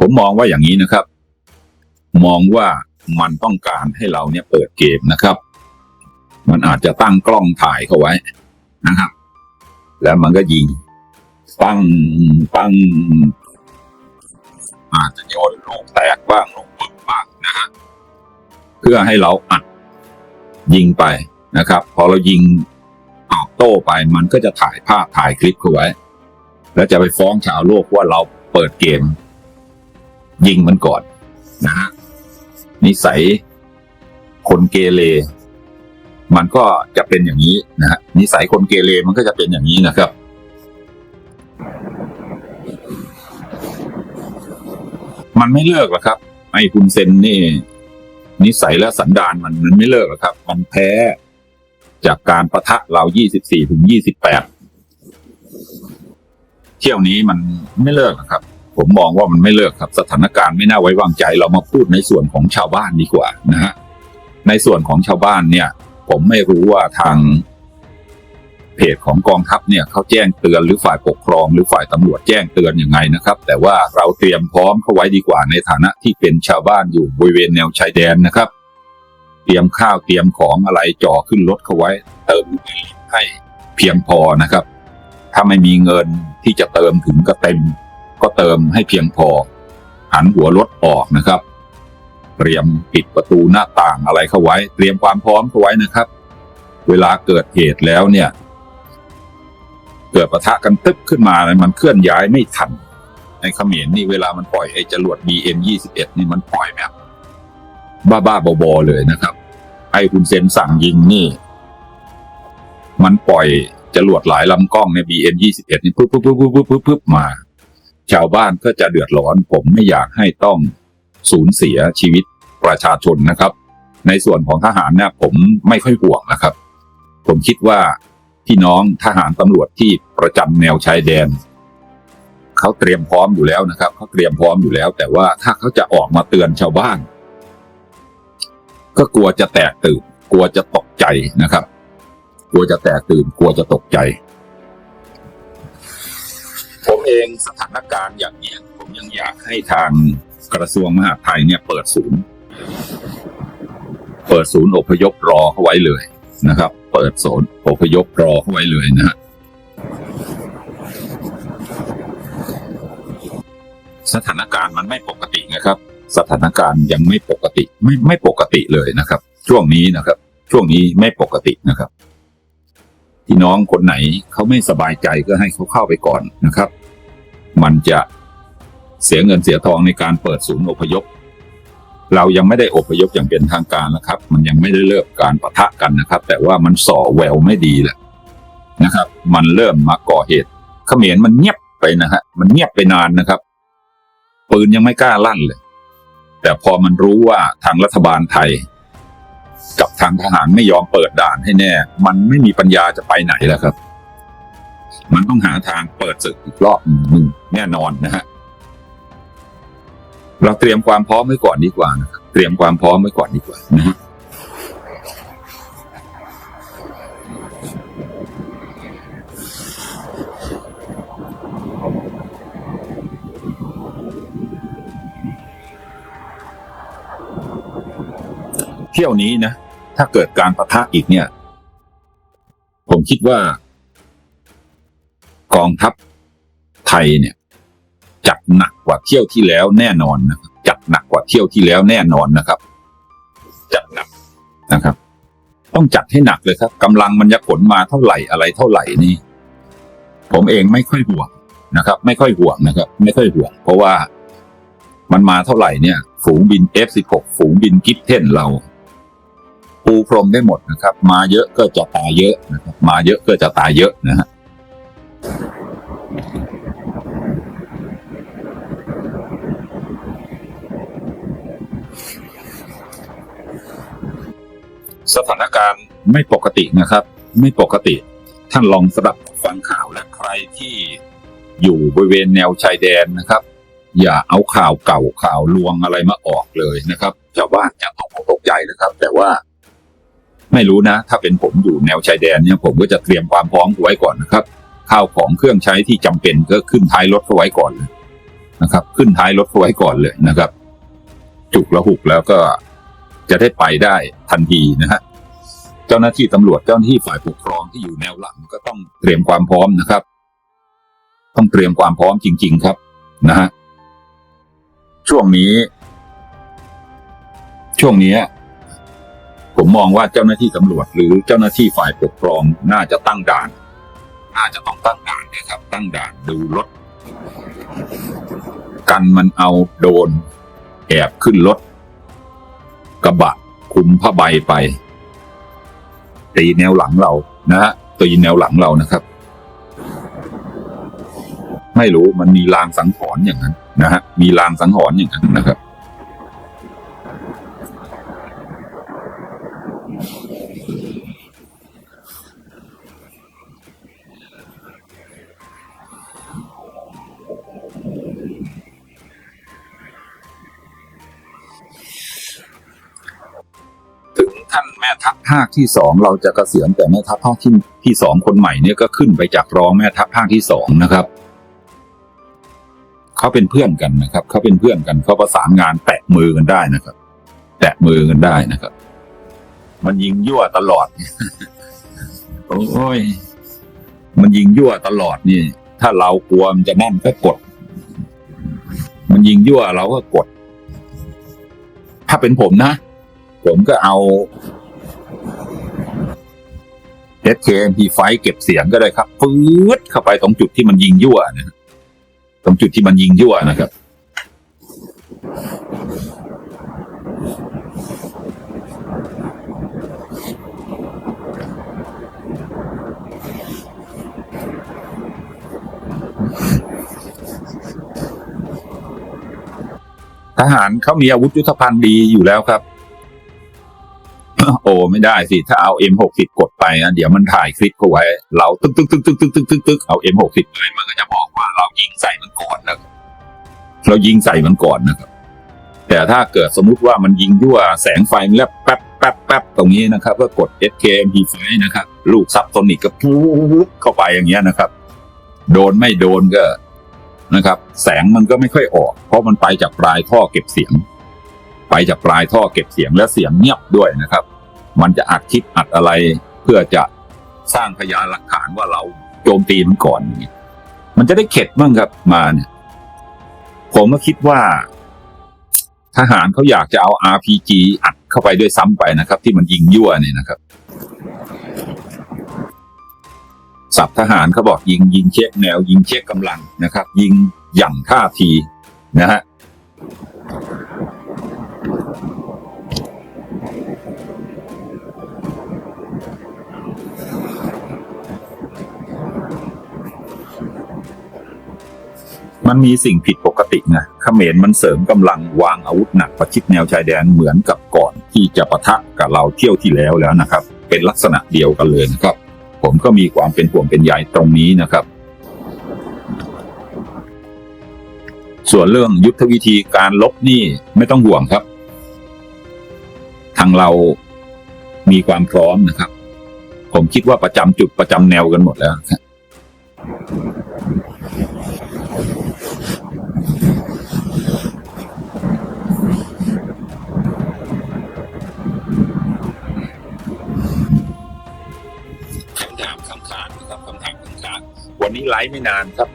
ผมมองว่าอย่างนี้นะครับ มองว่ามันต้องการให้เราเนี่ยเปิดเกมนะครับ มันอาจจะตั้งกล้องถ่ายเขาไว้นะครับ แล้วมันก็ยิงปั้งปั้ง อาจจะโยนลูกแตกบ้างลูกปึ๊บบ้างนะฮะเพื่อให้เราอัดยิงไปนะครับ พอเรายิงตอบโต้ไป มันก็จะถ่ายภาพถ่ายคลิปเขาไว้ แล้วจะไปฟ้องชาวโลกว่าเราเปิดเกม ยิงมันก่อนนะฮะนิสัยคนเกเรมันก็จะเป็นอย่างนี้นะฮะนิสัยคนเกเรมันก็จะเป็นอย่างนี้นะครับ มันไม่เลิกหรอกครับ ไอ้คุณเซนนี่ นิสัยและสันดานมันมันไม่เลิกหรอกครับ มันแพ้จากการประทะเรา 24 ถึง 28 เที่ยวนี้มันไม่เลิกหรอกครับ ผมมองว่ามันไม่เลิกครับสถานการณ์ไม่น่าไว้วางใจ เรามาพูดในส่วนของชาวบ้านดีกว่านะฮะในส่วนของชาวบ้านเนี่ย ผมไม่รู้ว่าทางเพจของกองทัพเนี่ยเขาแจ้งเตือนหรือฝ่ายปกครอง หรือฝ่ายตำรวจแจ้งเตือนยังไงนะครับ แต่ว่าเราเตรียมพร้อมเข้าไว้ดีกว่าในฐานะที่เป็นชาวบ้านอยู่บริเวณแนวชายแดนนะครับ เตรียมข้าวเตรียมของอะไรจ่อขึ้นรถเข้าไว้ เติมให้เพียงพอนะครับ ถ้าไม่มีเงินที่จะเติมถึงก็เต็ม ก็เติมให้เพียงพอ หันหัวรถออกนะครับ เตรียมปิดประตูหน้าต่างอะไรเข้าไว้ เตรียมความพร้อมเข้าไว้นะครับ เวลาเกิดเหตุแล้วเนี่ย เกิดปะทะกันตึ๊บขึ้นมามันเคลื่อนย้ายไม่ทันในเขมรนี่เวลามันปล่อยไอ้จรวด BM 21 นี่มันปล่อยแบบ บ้าๆบอๆเลยนะครับ ไอ้คุณเซนสั่งยิงนี่ มันปล่อยจรวดหลายลำกล้องใน BM 21 นี่ปุ๊บปุ๊บปุ๊บปุ๊บปุ๊บปุ๊บปุ๊บมา ชาวบ้านก็จะเดือดร้อน ผมไม่อยากให้ต้องสูญเสียชีวิตประชาชนนะครับ ในส่วนของทหารเนี่ยผมไม่ค่อยห่วงนะครับ ผมคิดว่าพี่น้องทหารตำรวจที่ประจำแนวชายแดนเขาเตรียมพร้อมอยู่แล้วนะครับเขาเตรียมพร้อมอยู่แล้ว แต่ว่าถ้าเขาจะออกมาเตือนชาวบ้าน ก็กลัวจะแตกตื่นกลัวจะตกใจนะครับ กลัวจะแตกตื่นกลัวจะตกใจ เองสถานการณ์อย่างนี้ผมยังอยากให้ทางกระทรวงมหาดไทยเนี่ยเปิดศูนย์ เปิดศูนย์อพยพรอเขาไว้เลยนะครับ เปิดศูนย์อพยพรอเขาไว้เลยนะฮะสถานการณ์มันไม่ปกตินะครับ สถานการณ์ยังไม่ปกติไม่ไม่ปกติเลยนะครับ ช่วงนี้นะครับ ช่วงนี้ไม่ปกตินะครับพี่น้องคนไหนเขาไม่สบายใจก็ให้เขาเข้าไปก่อนนะครับ มันจะเสียเงินเสียทองในการเปิดศูนย์อพยพ เรายังไม่ได้อพยพอย่างเป็นทางการนะครับ มันยังไม่ได้เริ่มการปะทะกันนะครับ แต่ว่ามันส่อแววไม่ดีแหละนะครับ มันเริ่มมาก่อเหตุเขมรมันเงียบไปนะฮะมันเงียบไปนานนะครับปืนยังไม่กล้าลั่นเลย แต่พอมันรู้ว่าทางรัฐบาลไทย กับทางทหารไม่ยอมเปิดด่านให้แน่ มันไม่มีปัญญาจะไปไหนแล้วครับ มันต้องหาทางเปิดศึกอีกรอบหนึ่งแน่นอนนะฮะเราเตรียมความพร้อมไว้ก่อนดีกว่า เตรียมความพร้อมไว้ก่อนดีกว่านะฮะเที่ยวนี้นะ ถ้าเกิดการประทะอีกเนี่ย ผมคิดว่า กองทัพไทยเนี่ยจัดหนักกว่าเที่ยวที่แล้วแน่นอนนะครับจัดหนักกว่าเที่ยวที่แล้วแน่นอนนะครับ จัดหนักนะครับ ต้องจัดให้หนักเลยครับกำลังมันจะขนมาเท่าไหร่อะไรเท่าไหร่นี่ ผมเองไม่ค่อยห่วงนะครับ ไม่ค่อยห่วงนะครับ ไม่ค่อยห่วง เพราะว่ามันมาเท่าไหร่เนี่ย ฝูงบิน F16 ฝูงบินกิฟเทนเรา ปูพรมได้หมดนะครับ มาเยอะก็จะตายเยอะนะครับ มาเยอะก็จะตายเยอะนะฮะ สถานการณ์ไม่ปกตินะครับ ไม่ปกติ ท่านลองสดับฟังข่าวและใครที่อยู่บริเวณแนวชายแดนนะครับ อย่าเอาข่าวเก่าข่าวลวงอะไรมาออกเลยนะครับชาวบ้านจะตกตกใจนะครับ แต่ว่า ไม่รู้นะ ถ้าเป็นผมอยู่แนวชายแดนเนี่ยผมก็จะเตรียมความพร้อมไว้ก่อนนะครับข้าวของเครื่องใช้ที่จำเป็นก็ขึ้นท้ายรถไว้ก่อนเลยนะครับ ขึ้นท้ายรถไว้ก่อนเลยนะครับ จุกระหุกแล้วก็ จะได้ไปได้ทันทีนะฮะเจ้าหน้าที่ตำรวจเจ้าหน้าที่ฝ่ายปกครองที่อยู่แนวหลังก็ต้องเตรียมความพร้อมนะครับ ต้องเตรียมความพร้อมจริง ๆ ครับนะฮะช่วงนี้ ช่วงนี้ผมมองว่าเจ้าหน้าที่ตำรวจหรือเจ้าหน้าที่ฝ่ายปกครองน่าจะตั้งด่าน น่าจะต้องตั้งด่านนะครับ ตั้งด่านดูรถ กันมันเอาโดน แอบขึ้นรถ กระบะคุมผ้าใบไป ตีแนวหลังเรานะฮะตีแนวหลังเรานะครับ ไม่รู้มันมีลางสังหรณ์อย่างนั้นนะฮะมีลางสังหรณ์อย่างนั้นนะครับ ท่านแม่ทัพภาคที่สองเราจะเกษียณแต่แม่ทัพภาคที่ที่สองคนใหม่เนี่ยก็ขึ้นไปจากรองแม่ทัพภาคที่สองนะครับเขาเป็นเพื่อนกันนะครับเขาเป็นเพื่อนกันเขาประสานงานแตะมือกันได้นะครับ แตะมือกันได้นะครับ มันยิงยั่วตลอดโอ้ยมันยิงยั่วตลอดนี่ ถ้าเรากลัวมันจะนั่นก็กด มันยิงยั่วเราก็กด ถ้าเป็นผมนะ ผมก็เอา SKMP5 เก็บเสียงก็ได้ครับปื๊ดเข้าไปตรงจุดที่มันยิงยั่วนะตรงจุดที่มันยิงยั่วนะครับ ทหารเขามีอาวุธยุทธภัณฑ์ดีอยู่แล้วครับ โอ้ไม่ได้สิ ถ้าเอา M60 กดไปนะเดี๋ยวมันถ่ายคลิปเขาไว้ เราตึ๊กตึ๊กตึ๊กตึ๊กตึ๊กตึ๊กตึกตึกเอา M60 ไปมันก็จะบอกว่าเรายิงใส่มันก่อนนะครับเรายิงใส่มันก่อนนะครับแต่ถ้าเกิดสมมุติว่ามันยิงยั่วแสงไฟมันแลบแป๊บแป๊บแป๊บตรงนี้นะครับก็กด SKMP5 นะครับลูกซับโซนิกก็ปุ๊บเข้าไปอย่างเงี้ยนะครับ โดนไม่โดนก็นะครับ แสงมันก็ไม่ค่อยออก เพราะมันไปจากปลายท่อเก็บเสียง ไปจากปลายท่อเก็บเสียงและเสียงเงียบด้วยนะครับ มันจะอัดคลิปอัดอะไร เพื่อจะสร้างพยานหลักฐานว่าเราโจมตีมันก่อนเงี้ยมันจะได้เข็ดบ้างครับมาเนี่ยผมก็คิดว่า ทหารเขาอยากจะเอา RPG อัดเข้าไปด้วยซ้ำไปนะครับ ที่มันยิงยั่วเนี่ยนะครับสับทหารเขาบอกยิงยิงเช็คแนว ยิงเช็คกำลังนะครับ ยิงหยั่งท่าทีนะฮะ มันมีสิ่งผิดปกตินะเขมรมันเสริมกำลังวางอาวุธหนักประชิดแนวชายแดนเหมือนกับก่อนที่จะปะทะกับเราเที่ยวที่แล้วแล้วนะครับ เป็นลักษณะเดียวกันเลยนะครับ ผมก็มีความเป็นห่วงเป็นใยตรงนี้นะครับ ส่วนเรื่องยุทธวิธีการลบนี่ไม่ต้องห่วงครับ ทางเรามีความพร้อมนะครับ ผมคิดว่าประจำจุดประจำแนวกันหมดแล้วครับ ถามคำถามนะครับคำถามคำถามวันนี้ไลฟ์ไม่นานครับ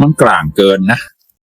มันกลางเกินนะ